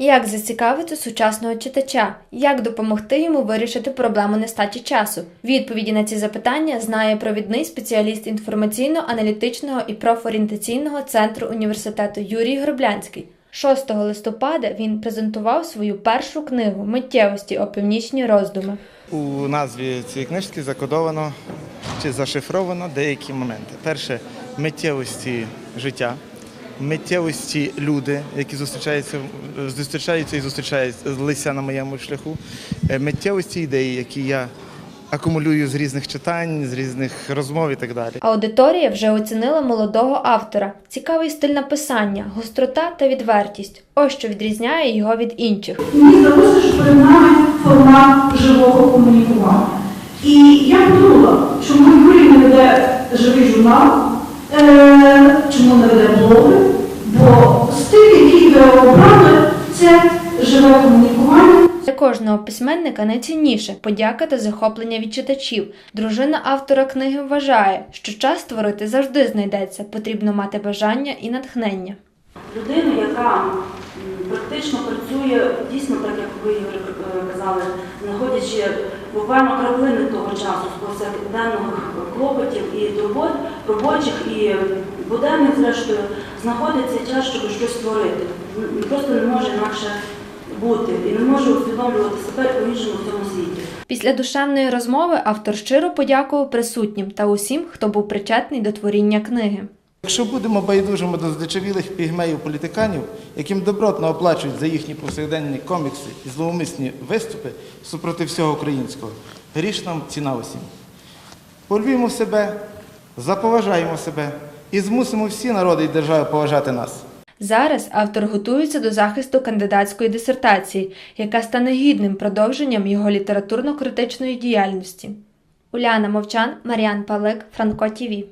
Як зацікавити сучасного читача? Як допомогти йому вирішити проблему нестачі часу? Відповіді на ці запитання знає провідний спеціаліст інформаційно-аналітичного і профорієнтаційного центру університету Юрій Гроблянський. 6 листопада він презентував свою першу книгу Миттєвості опівнічні роздуми. У назві цієї книжки закодовано чи зашифровано деякі моменти. Перше миттєвості життя, миттєвості люди, які зустрічаються, зустрічаються і зустрічалися на моєму шляху, е, миттєвості ідеї, які я акумулюю з різних читань, з різних розмов і так далі. Аудиторія вже оцінила молодого автора, цікавий стиль написання, гострота та відвертість. Ось що відрізняє його від інших. Мені здалося, що перед нами формат живого комунікування. І я подумала, чому Юрій не веде живий журнал, чому не веде блоги, бо стиль, який ви обрали, це живе комунікування. Для кожного письменника найцінніше подяка та захоплення від читачів. Дружина автора книги вважає, що час створити завжди знайдеться, потрібно мати бажання і натхнення. людину, яка практично працює дійсно так, як ви е, казали, знаходячи буквально краплини того часу з повсякденних клопотів і турбот робочих і буденних, зрештою, знаходиться час, щоб щось створити. Просто не може інакше бути і не може усвідомлювати себе по-іншому в цьому світі. Після душевної розмови автор щиро подякував присутнім та усім, хто був причетний до творіння книги. Якщо будемо байдужими до здичавілих пігмеїв-політиканів, яким добротно оплачують за їхні повсякденні комікси і зловмисні виступи супроти всього українського, гріш нам ціна усім. Полюбімо себе, заповажаємо себе і змусимо всі народи і держави поважати нас. Зараз автор готується до захисту кандидатської дисертації, яка стане гідним продовженням його літературно-критичної діяльності. Уляна Мовчан, Мар'ян Палик, Франко ТІВІ.